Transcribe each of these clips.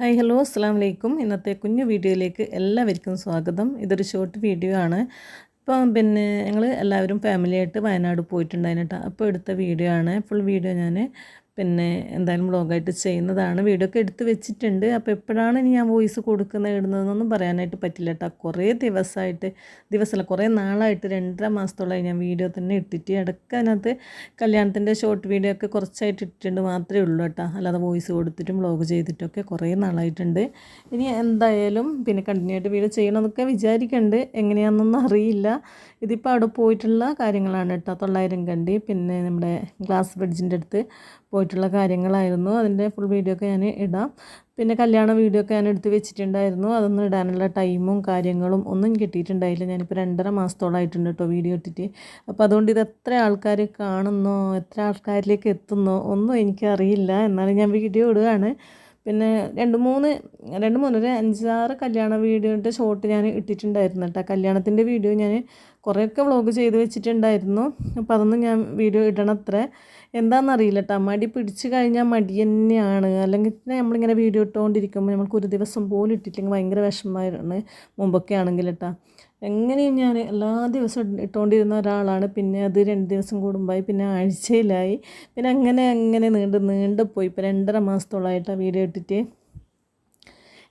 Hi hello അസ്സാം വലൈക്കും ഇന്നത്തെ കുഞ്ഞു വീഡിയോയിലേക്ക് എല്ലാവർക്കും സ്വാഗതം. ഇതൊരു ഷോർട്ട് വീഡിയോ ആണ്. ഇപ്പം പിന്നെ ഞങ്ങൾ എല്ലാവരും ഫാമിലിയായിട്ട് വയനാട് പോയിട്ടുണ്ടായിരുന്നു അപ്പോൾ എടുത്ത വീഡിയോ ആണ്. ഫുൾ വീഡിയോ ഞാൻ പിന്നെ എന്തായാലും ബ്ലോഗായിട്ട് ചെയ്യുന്നതാണ്. വീഡിയോ ഒക്കെ എടുത്ത് വെച്ചിട്ടുണ്ട്. അപ്പോൾ എപ്പോഴാണ് ഇനി ഞാൻ വോയിസ് കൊടുക്കുന്നത് ഇടുന്നതെന്നൊന്നും പറയാനായിട്ട് പറ്റില്ല കേട്ടോ കുറേ ദിവസമായിട്ട് ദിവസമല്ല കുറേ നാളായിട്ട് രണ്ടര മാസത്തോളമായി ഞാൻ വീഡിയോ തന്നെ ഇട്ടിട്ട് ഇടയ്ക്ക് അതിനകത്ത് കല്യാണത്തിന്റെ ഷോർട്ട് വീഡിയോ ഒക്കെ കുറച്ചായിട്ട് ഇട്ടിട്ടുണ്ട് മാത്രമേ ഉള്ളൂ കേട്ടോ അല്ലാതെ വോയിസ് കൊടുത്തിട്ടും വ്ളോഗ് ചെയ്തിട്ടൊക്കെ കുറേ നാളായിട്ടുണ്ട്. ഇനി എന്തായാലും പിന്നെ കണ്ടിന്യൂ ആയിട്ട് വീഡിയോ ചെയ്യണമെന്നൊക്കെ വിചാരിക്കുന്നുണ്ട് എങ്ങനെയാണെന്നൊന്നും അറിയില്ല. ഇതിപ്പോൾ അവിടെ പോയിട്ടുള്ള കാര്യങ്ങളാണ് കേട്ടോ തൊള്ളായിരം കണ്ടി. പിന്നെ നമ്മുടെ ഗ്ലാസ് ബ്രിഡ്ജിന്റെ അടുത്ത് പോയിട്ടുള്ള കാര്യങ്ങളായിരുന്നു. അതിന്റെ ഫുൾ വീഡിയോ ഒക്കെ ഞാൻ ഇടാം. പിന്നെ കല്യാണ വീഡിയോ ഒക്കെ ഞാൻ എടുത്ത് വെച്ചിട്ടുണ്ടായിരുന്നു. അതൊന്നും ഇടാനുള്ള ടൈമും കാര്യങ്ങളും ഒന്നും കിട്ടിയിട്ടുണ്ടായില്ല. ഞാനിപ്പോൾ രണ്ടര മാസത്തോളമായിട്ടുണ്ട് കേട്ടോ വീഡിയോ ഇട്ടിട്ട്. അപ്പോൾ അതുകൊണ്ട് ഇത് എത്ര ആൾക്കാർ കാണുന്നോ എത്ര ആൾക്കാരിലേക്ക് എത്തുന്നോ ഒന്നും എനിക്കറിയില്ല. എന്നാലും ഞാൻ വീഡിയോ ഇടുകയാണ്. പിന്നെ രണ്ട് മൂന്ന് രണ്ട് മൂന്ന് ഒരു അഞ്ചാറ് കല്യാണ വീഡിയോന്റെ ഷോട്ട് ഞാൻ ഇട്ടിട്ടുണ്ടായിരുന്നു കേട്ടോ കല്യാണത്തിന്റെ വീഡിയോ ഞാൻ കുറേയൊക്കെ വ്ളോഗ് ചെയ്ത് വെച്ചിട്ടുണ്ടായിരുന്നു. അപ്പോൾ അതൊന്നും ഞാൻ വീഡിയോ ഇടണത്രേ. എന്താണെന്നറിയില്ല കേട്ടോ മടി പിടിച്ച് കഴിഞ്ഞാൽ മടി തന്നെയാണ്. അല്ലെങ്കിൽ നമ്മളിങ്ങനെ വീഡിയോ ഇട്ടുകൊണ്ടിരിക്കുമ്പോൾ നമുക്ക് ഒരു ദിവസം പോലും ഇട്ടില്ലെങ്കിൽ ഭയങ്കര വിഷമമായിരുന്നു മുമ്പൊക്കെ ആണെങ്കിൽ കേട്ടോ എങ്ങനെയും ഞാൻ എല്ലാ ദിവസവും ഇട്ടുകൊണ്ടിരുന്ന ഒരാളാണ്. പിന്നെ അത് രണ്ട് ദിവസം കൂടുമ്പായി. പിന്നെ ആഴ്ചയിലായി. പിന്നെ അങ്ങനെ അങ്ങനെ നീണ്ട് നീണ്ടുപോയി ഇപ്പോൾ രണ്ടര മാസത്തോളമായിട്ടാണ് വീഡിയോ ഇട്ടിട്ട്.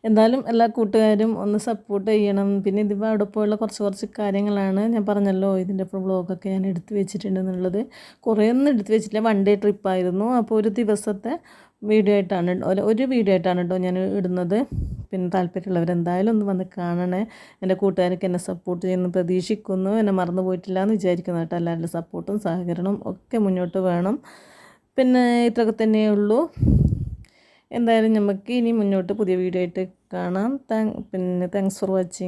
എന്തായാലും എല്ലാ കൂട്ടുകാരും ഒന്ന് സപ്പോർട്ട് ചെയ്യണം. പിന്നെ ഇതിപ്പോൾ അവിടെ പോയുള്ള കുറച്ച് കുറച്ച് കാര്യങ്ങളാണ് ഞാൻ പറഞ്ഞല്ലോ. ഇതിന്റെ ഇപ്പോൾ ബ്ലോഗൊക്കെ ഞാൻ എടുത്ത് വെച്ചിട്ടുണ്ടെന്നുള്ളത് കുറേ ഒന്നും എടുത്തു വെച്ചിട്ടില്ല. വൺ ഡേ ട്രിപ്പായിരുന്നു അപ്പോൾ ഒരു ദിവസത്തെ വീഡിയോ ആയിട്ടാണ് ഒരു വീഡിയോ ആയിട്ടാണ് കേട്ടോ ഞാൻ ഇടുന്നത്. പിന്നെ താല്പര്യമുള്ളവർ എന്തായാലും ഒന്ന് വന്ന് കാണണേ. എന്റെ കൂട്ടുകാർക്ക് എന്നെ സപ്പോർട്ട് ചെയ്യുന്നു പ്രതീക്ഷിക്കുന്നു. എന്നെ മറന്നു പോയിട്ടില്ല എന്ന് വിചാരിക്കുന്നു കേട്ടോ. എല്ലാവരുടെ സപ്പോർട്ടും സഹകരണവും ഒക്കെ മുന്നോട്ട് വേണം. പിന്നെ ഇത്രയൊക്കെ തന്നെയേ ഉള്ളൂ. എന്തായാലും നമുക്ക് ഇനി മുന്നോട്ട് പുതിയ വീഡിയോ ആയിട്ട് കാണാം. താങ്ക് പിന്നെ താങ്ക്സ് ഫോർ വാച്ചിങ്